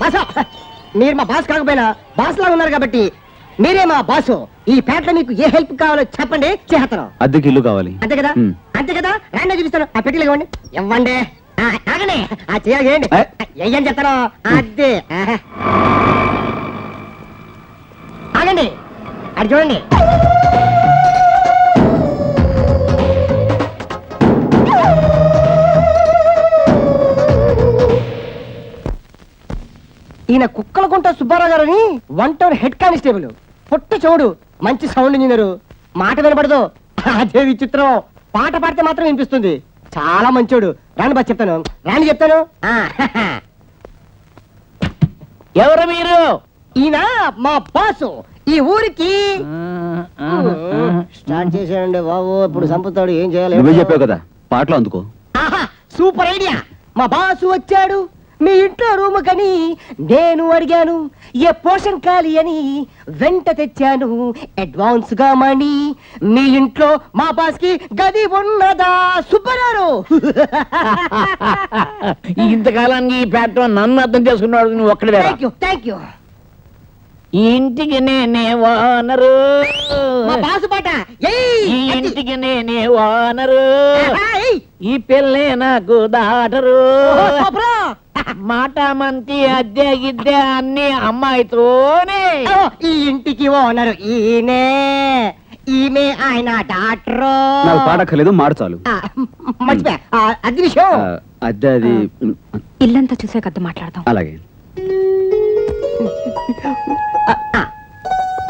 బాసా మీరు మా బాస్ కాకపోయినా బాస్ లాగా ఉన్నారు కాబట్టి మీరే మా బాసు. ఈ పేటలో మీకు ఏ హెల్ప్ కావాలో చెప్పండి చేస్తాను. అద్దెకి ఇల్లు కావాలి. అంతే కదా? మ్. అంతే కదా? రాండి చూపిస్తాను. ఆ పెట్టిలు ఇవ్వండి. ఇవ్వండి. ఆ, ఆగండి. ఆ చేయండి ఏ? ఏం చెప్తాను. అదే ఆహా. ఆగండి. అది చూడండి. ఈయన కుక్కలకుంట సుబ్బారావు గారని వన్ టౌన్ హెడ్ కానిస్టేబుల్. పుట్ట చౌడు. మంచి సౌండ్ ఇంజనీరు మాట వినపడదు. అదే విచిత్రం. పాట పాడితే మాత్రం వినిపిస్తుంది. చాలా మంచోడు. రాని బా చెప్తాను. రాని చెప్తాను? ఎవరు మీరు? ఈయన మా బాసు. ఈ ఊరికి. స్టార్ట్ చేశాడండి బాబు. ఇప్పుడు చంపుతాడు ఏం చేయాలి? నువ్వే చెప్పావు కదా. పాటలు అందుకో. ఆహా, సూపర్ ఐడియా. మా బాసు వచ్చాడు. మీ ఇంట్లో రూమ్ కని నేను అడిగాను. ఏ పోషన్ ఖాళీ అని వెంట తెచ్చాను. అడ్వాన్స్గా మనీ మీ ఇంట్లో మా బాస్కి గది ఉన్నదా? సుబ్బరారు. ఇంతకాలానికి ఈ పేట నన్ను అర్థం చేసుకున్నాడు నువ్వు ఒక్కడే థ్యాంక్ యూ థ్యాంక్ యూ ఈ ఇంటికి నేనే వానరు. మా బాసు పాట. ఈ ఇంటికి నేనే వానరు. ఈ పిల్లే నాకు దాటరు. మాట మంతి అద్దె గిద్దె అన్ని అమ్మాయితోనే. ఓ, ఈ ఇంటికి ఓనరు ఈయనే. ఈమె ఆయన డాక్టరు. నాకు పాట అక్కర్లేదు మాట చాలు. ఆ, మర్చిపోయా ఆ, అది విషయం. ఆ, అద్దె అది ఇల్లంతా చూసాక అర్థం మాట్లాడదాం. అలాగే.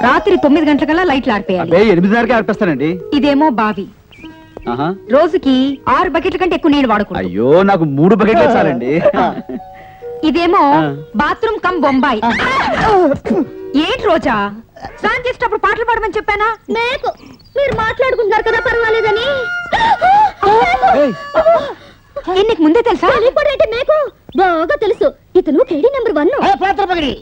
రాత్రి తొమ్మిది గంటలకల్లా లైట్లు ఆడిపోయాలి అదే ఎనిమిదిన్నరకే ఆర్పేస్తానండి. ఇదేమో బావి. ఆహా. రోజుకి ఆరు బకెట్ల కంటే ఎక్కువ నీళ్ళు వాడకూడదు. అయ్యో నాకు మూడు బకెట్లు చాలండి ఇదేమో ఆ. Bathroom cum Bombay. ఏంటి రోజా? స్నానం చేసేటప్పుడు పాటలు పాడమని చెప్పానా? మీరు మాట్లాడుకుంటున్నారు కదా పర్వాలేదని. ఏయ్, నీకు ముందే తెలుసా? బాగా తెలుసు. ఇతను కేడీ నెంబర్ వన్. ఏ, పాత్ర పగిడి.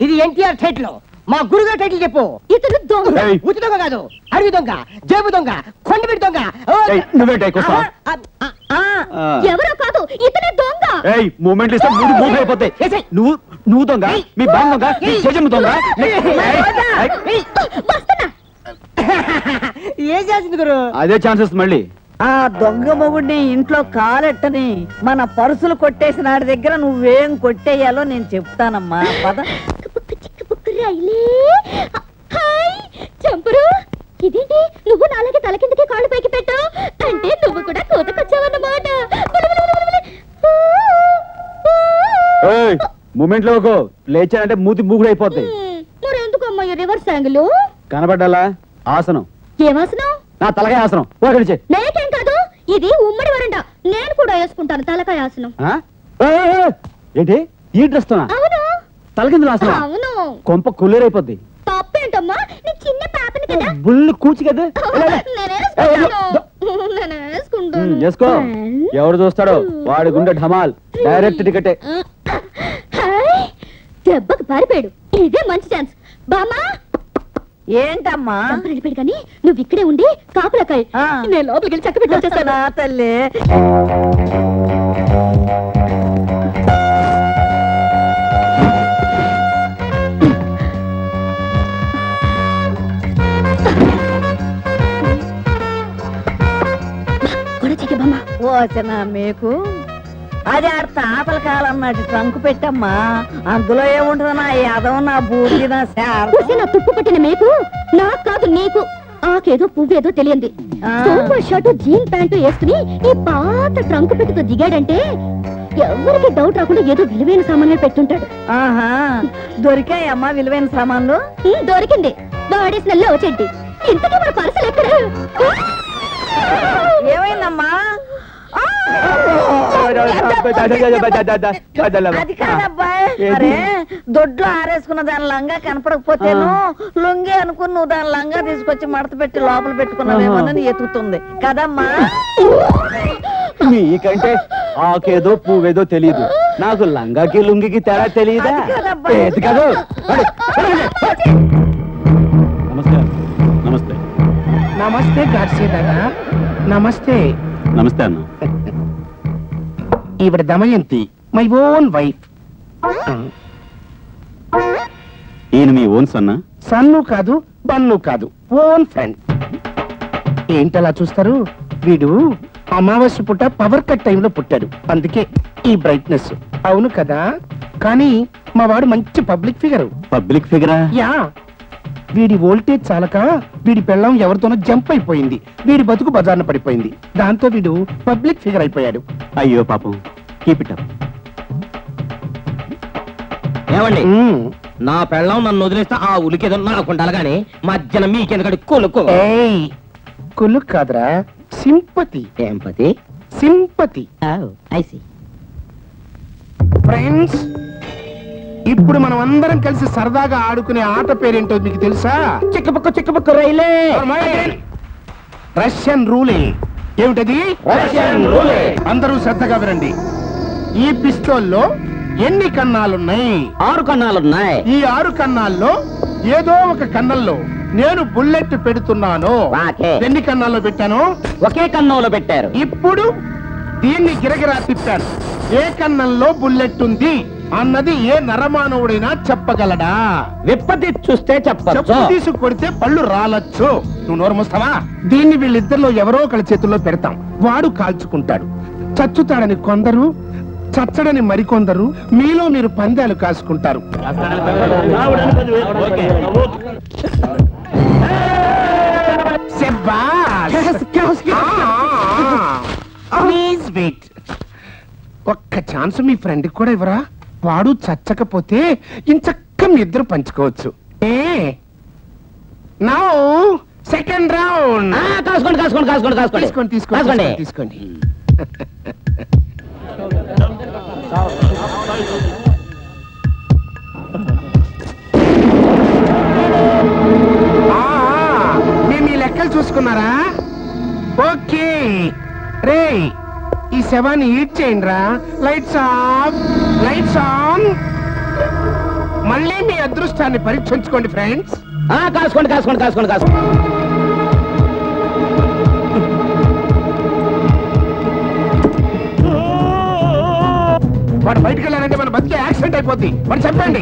ఇది ఎన్టీఆర్ టైటిల్ మా గురుగారు టైటిల్ చెప్పు. ఇతను దొంగ. ఏయ్, ఉతి దొంగ కాదు అడవి దొంగ జేబు దొంగ కొండబిడి దొంగ. ఓ, ఏయ్, నువ్వేంటి ఎక్కువ ఆ, ఆ, ఆ, ఆ. ఎవరో కాదు ఇతనే దొంగ. ఏయ్ మూమెంట్ ఇస్తే మూడు మూడు అయిపోతాయి. ఏసేయ్. నువ్వు నువ్వు దొంగ మీ బామ్మ దొంగ మీ చెజమ్మ దొంగ ఏయ్, ఏయ్. వస్తున్నా. ఏం చేసింది గురు? అదే ఛాన్సెస్ మళ్ళీ. ఆ దొంగ మొగుడిని ఇంట్లో కాలెట్టని మన పరుసులు కొట్టేసిన ఆడి దగ్గర నువ్వేం కొట్టేయాలో నేను చెప్తానమ్మా. పద. రైలే. హాయ్ చంపురు. ఇదేంటి? నువ్వు నాలాగే తల కిందకి కాళ్ళు పైకి పెట్టు అంటే నువ్వు కూడా కోతకొచ్చావన్నమాట. మూమెంట్లో లేచానంటే మూతి మూగుడు అయిపోతాయి మరి ఎందుకు అమ్మాయి రివర్స్ యాంగిల్ కనబడ్డాలా ఆసనం ఏమాసనం నా తలకాయ ఆసనం పోగడిచే నేకేం కాదు ఇది ఉమ్మడి వరండా నేను కూడా వేసుకుంటాను తలకాయ ఆసనం ఏంటి ఈ డ్రెస్ తోనా అవును తలకిందులు ఆసనం కొంప కుళ్ళేరైపోద్ది తప్పేంటమ్మా? నేను చిన్న పాపని కదా? బుల్లు కూచి కదా? చేసుకో ఎవడు చూస్తాడో? వాడి గుండె ఢమాల్. డైరెక్ట్ టికెటే. హాయ్ దెబ్బకు పారిపోయాడు. ఇదే మంచి ఛాన్స్ బామా ఏంటమ్మా? వెళ్ళిపోయాడు కానీ నువ్వు ఇక్కడే ఉండి కాపులకాయ. నేను లోపలికి వెళ్ళి చక్క పెట్టి వచ్చేస్తాను. నా తల్లి. ఓచన మీకు? అది ఆడ తాతల కాలం నాటి ట్రంకు పెట్టమ్మా. అందులో ఏముంటుంది నా యాదవ నా బూర్జి నా తుప్పు పట్టిన మేకు? నాకు కాదు నీకు. ఆకేదో పువ్వేదో తెలియంది. ఆ. సోమర్ షర్టు జీన్ ప్యాంటు వేసుకుని ఈ పాత ట్రంక్ పెట్టుతో దిగాడంటే ఎవరికి డౌట్ రాకుండా ఏదో విలువైన సామాన్లు పెట్టుంటాడు. ఆహా దొరికాయమ్మా విలువైన సామాన్లు? దొరికింది. వాడేసిన లో చెడ్డి. ఇంతకీ మన పర్సలు ఎక్కడ? ఏమైందమ్మా? అది కాదబ్బాయ్ ఏంటి? అరే దొడ్లో ఆరేసుకున్న దాని లంగా కనపడకపోతేను లొంగి అనుకుని నువ్వు దాని లంగా తీసుకొచ్చి మడత పెట్టి లోపల పెట్టుకున్నావేమోనని ఎతుకుతుంది కదమ్మా. నీకంటే ఆకేదో పువ్వేదో తెలియదు నాకు లంగాకి లుంగికి తేడా తెలియదా కాదు? నమస్తే. నమస్తే. నమస్తే గాడ్సే దాదా నమస్తే. నమస్తే అన్న. ఈవిడ దమయంతి మై ఓన్ వైఫ్. ఈయన మీ ఓన్ సన్నా? సన్ను కాదు బన్ను కాదు ఓన్ ఫ్రెండ్. ఏంటలా చూస్తారు? వీడు అమావాస్య పుట్ట పవర్ కట్ టైంలో పుట్టాడు. అందుకే ఈ బ్రైట్నెస్. అవును కదా? కానీ మా వాడు మంచి పబ్లిక్ ఫిగర్. పబ్లిక్ ఫిగరా? యా. వీడి వోల్టేజ్ చాలక వీడి పెళ్ళం ఎవరితోనో జంప్ అయిపోయింది. వీడి బతుకు బజార్న పడిపోయింది. దాంతో వీడు పబ్లిక్ ఫిగర్ అయిపోయాడు. అయ్యో పాపం. కీప్ ఇట్ అప్ ఏమండి. నా పెళ్ళం నన్ను వదిలేస్తే ఆ ఉలికేదో నాకు ఉండాలి కానీ మధ్యన మీకెందుకంటే కొలుకో ఏయ్ కులు కాదురా సింపతి. ఏం పతి? సింపతి. ఐసి ఫ్రెండ్స్ ఇప్పుడు మనం అందరం కలిసి సరదాగా ఆడుకునే ఆట పేరేంటో మీకు తెలుసా? చిక్కపక్క చిక్కపక్క రైలే. రష్యన్ రూలింగ్ ఏమిటది? అందరూ శ్రద్ధగా వినండి. ఈ పిస్తోల్లో ఎన్ని కన్నాలున్నాయి? ఆరు కన్నాలున్నాయి. ఈ ఆరు కన్నాల్లో ఏదో ఒక కన్నంలో నేను బుల్లెట్ పెడుతున్నాను. ఎన్ని కన్నాల్లో పెట్టాను? ఒకే కన్నంలో పెట్టారు. ఇప్పుడు దీన్ని గిరగిరా తిప్పాను. ఏ కన్నంలో బుల్లెట్ ఉంది? అన్నది ఏ నరమానవుడైనా చెప్పగలడా? విప్పతి చూస్తే చెప్పు చెప్పచ్చు తీసి కొడితే పళ్ళు రాలచ్చు. నువ్వు నోరు మూస్తావా? దీన్ని వీళ్ళిద్దరిలో ఎవరో ఒకళ్ళ చేతుల్లో పెడతాం. వాడు కాల్చుకుంటాడు. చచ్చుతాడని కొందరు చచ్చడని మరికొందరు మీలో మీరు పందాలు కాసుకుంటారు. శభాష్. ఆ. ఒక్క ఛాన్స్ మీ ఫ్రెండ్ కూడా ఇవ్వరా? వాడు చచ్చకపోతే ఇంచక్క మీ ఇద్దరు పంచుకోవచ్చు. ఏ? నౌ సెకండ్ రౌండ్ కాసుకోండి కాసుకోండి కాసుకోండి కాసుకోండి. తీసుకోండి తీసుకోండి కాసుకోండి. తీసుకోండి, తీసుకోండి. ఆ, ఆ, మీరు మీ లెక్కలు చూసుకున్నారా? ఓకే. రే ఈ శవాన్ని ఈట్ చేయండి రా లైట్స్ ఆఫ్ లైట్స్ ఆన్ మళ్ళీ మీ అదృష్టాన్ని పరీక్షించుకోండి ఫ్రెండ్స్ ఆ, కాసుకోండి కాసుకోండి కాసుకోండి కాసుకోండి. వాడు బయటకు వెళ్ళాలంటే మన బతికే యాక్సిడెంట్ అయిపోద్ది. మరి చెప్పండి.